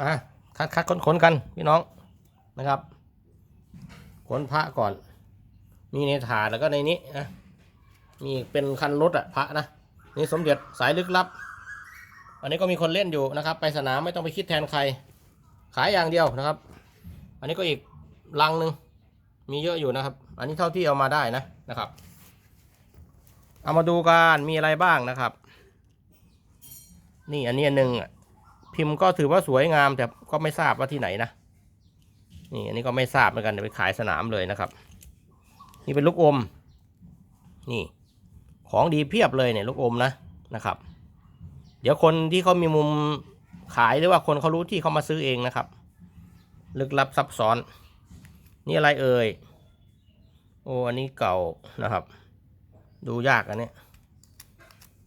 มาคัดคัดค้นค้นกันพี่น้องนะครับค้นพระก่อน มีในถาดแล้วก็ในนี้นะมีเป็นคันรถอะพระนะนี่สมเด็จสายลึกลับ อันนี้ก็มีคนเล่นอยู่นะครับ ไปสนามไม่ต้องไปคิดแทนใคร ขายอย่างเดียวนะครับ อันนี้ก็อีกลังหนึ่งมีเยอะอยู่นะครับ อันนี้เท่าที่เอามาได้นะนะครับ เอามาดูกันมีอะไรบ้างนะครับ นี่อันนี้หนึ่งอะ พิมพ์ก็ถือว่าสวยงามแต่ก็ไม่ทราบว่าที่ไหนนะนี่อันนี้ก็ไม่ทราบเหมือนกันเดี๋ยวไปขายสนามเลยนะครับ นี่เป็นลูกอม นี่ ของดีเพียบเลยเนี่ยลูกอมนะนะครับ เดี๋ยวคนที่เขามีมุมขายหรือว่าคนเขารู้ที่เขามาซื้อเองนะครับ ลึกลับซับซ้อน นี่อะไรเอ่ยโอ้อันนี้เก่านะครับ ดูยากอันนี้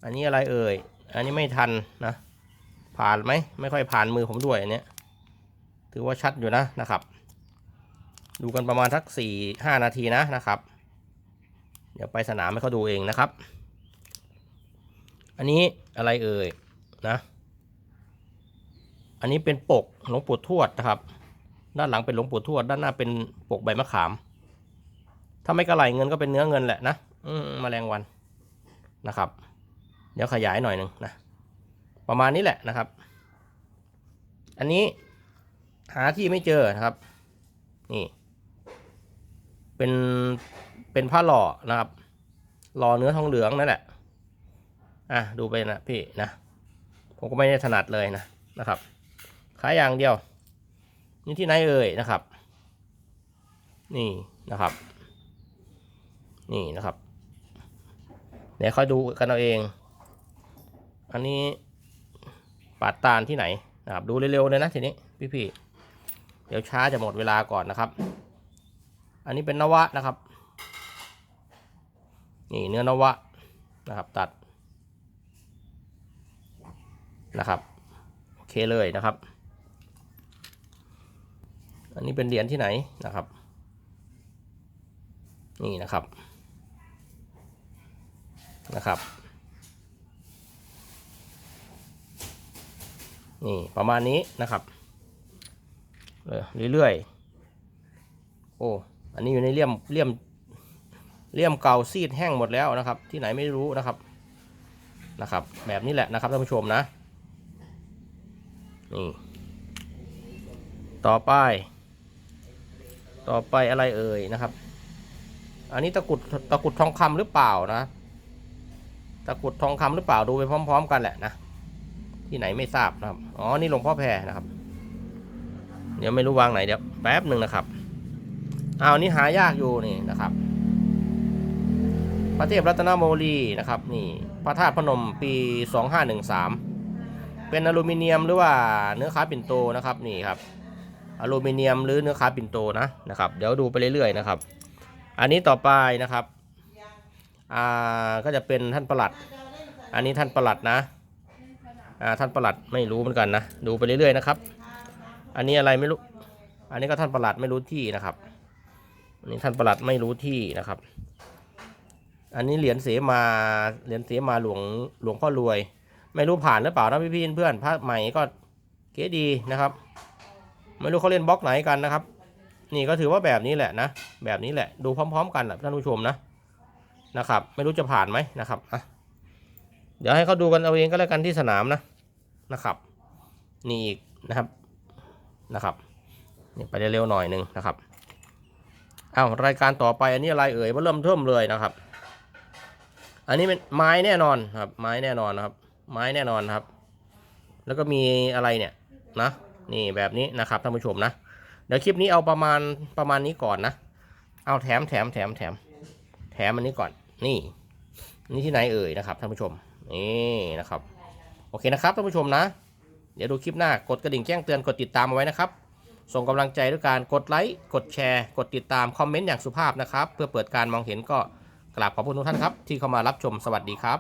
อันนี้อะไรเอ่ยอันนี้ไม่ทันนะ ผ่านไหมไม่ค่อยผ่านมือผมด้วยอันเนี้ยถือว่าชัดอยู่นะนะครับ ดูกันประมาณสักสี่ห้านาทีนะนะครับ เดี๋ยวไปสนามให้เขาดูเองนะครับ อันนี้อะไรเอ่ยนะ อันนี้เป็นปกหลวงปู่ทวดนะครับ ด้านหลังเป็นหลวงปู่ทวด ด้านหน้าเป็นปกใบมะขาม ถ้าไม่กระไหลเงินก็เป็นเนื้อเงินแหละนะอืมแมลงวันนะครับ เดี๋ยวขยายหน่อยหนึ่งนะ ประมาณนี้แหละนะครับ อันนี้หาที่ไม่เจอนะครับ นี่ เป็นเป็นผ้าหล่อนะครับหล่อเนื้อทองเหลืองนั่นแหละอะดูไปนะพี่นะผมก็ไม่ได้ถนัดเลยนะนะครับขายอย่างเดียว นี่ที่ไหนเอ่ยนะครับ นี่นะครับ นี่นะครับเดี๋ยวค่อยดูกันเอาเอง อันนี้ ปาดตาลที่ไหนนะครับดูเร็วๆเลยนะทีนี้พี่ๆเดี๋ยวช้าจะหมดเวลาก่อนนะครับ อันนี้เป็นนวะนะครับ นี่เนื้อนวะนะครับตัดนะครับโอเคเลยนะครับ อันนี้เป็นเหรียญที่ไหนนะครับ นี่นะครับนะครับ นี่ประมาณนี้นะครับเรื่อยๆโอ้อันนี้อยู่ในเลี่ยมเลี่ยมเลี่ยมเก่าซีดแห้งหมดแล้วนะครับ ที่ไหนไม่รู้นะครับนะครับ แบบนี้แหละนะครับท่านผู้ชมนะนี่ต่อไป ต่อไปอะไรเอ่ยนะครับ อันนี้ตะกุดตะกุดทองคำหรือเปล่านะ ตะกุดทองคำหรือเปล่าดูไปพร้อม ๆ กันแหละนะ ที่ไหนไม่ทราบนะครับ อ๋อ นี่หลวงพ่อแพรนะครับ เดี๋ยวไม่รู้วางไหนเดี๋ยวแป๊บหนึ่งนะครับอ้าวนี่หายากอยู่นี่นะครับ พระเทพรัตนโมลีนะครับ นี่พระธาตุพนมปี 2513 เป็นอลูมิเนียมหรือว่าเนื้อคาปิ่นโตนะครับนี่ครับ อลูมิเนียมหรือเนื้อคาปิ่นโตนะนะครับ เดี๋ยวดูไปเรื่อยๆนะครับ อันนี้ต่อไปนะครับ อ่า ก็จะเป็นท่านประหลัด อันนี้ท่านประหลัดนะ ท่านประหลัดไม่รู้เหมือนกันนะ ดูไปเรื่อยๆนะครับ อันนี้อะไรไม่รู้ อันนี้ก็ท่านประหลัดไม่รู้ที่นะครับอันนี้ท่านประหลัดไม่รู้ที่นะครับ อันนี้เหรียญเสมาเหรียญเสมาหลวงหลวงพ่อรวย ไม่รู้ผ่านหรือเปล่านะพี่ๆเพื่อนพระใหม่ก็เก๋ดีนะครับ ไม่รู้เขาเล่นบล็อกไหนกันนะครับ นี่ก็ถือว่าแบบนี้แหละนะ แบบนี้แหละ ดูพร้อม ๆ กันแหละท่านผู้ชมนะนะครับ ไม่รู้จะผ่านไหมนะครับอะเดี๋ยวให้เขาดูกันเอาเองก็แล้วกันที่สนามนะ นะครับ นี่อีกนะครับนะครับนี่ไปเร็วๆหน่อยหนึ่งนะครับอ้าวรายการต่อไปอันนี้อะไรเอ่ยมาเริ่มเทิมเลยนะครับ อันนี้เป็นไม้แน่นอนครับ ไม้แน่นอนนะครับ ไม้แน่นอนครับ แล้วก็มีอะไรเนี่ยนะนี่แบบนี้นะครับท่านผู้ชมนะเดี๋ยวคลิปนี้เอาประมาณประมาณนี้ก่อนนะเอาแถมแถมแถมแถมแถมอันนี้ก่อนนี่นี่ที่ไหนเอ่ยนะครับท่านผู้ชมนี่นะครับ โอเคนะครับท่านผู้ชมนะ เดี๋ยวดูคลิปหน้ากดกระดิ่งแจ้งเตือนกดติดตามเอาไว้นะครับ ส่งกำลังใจด้วยการกดไลค์กดแชร์ กดติดตามคอมเมนต์อย่างสุภาพนะครับ เพื่อเปิดการมองเห็นก็กราบขอบคุณทุกท่านครับที่เข้ามารับชมสวัสดีครับ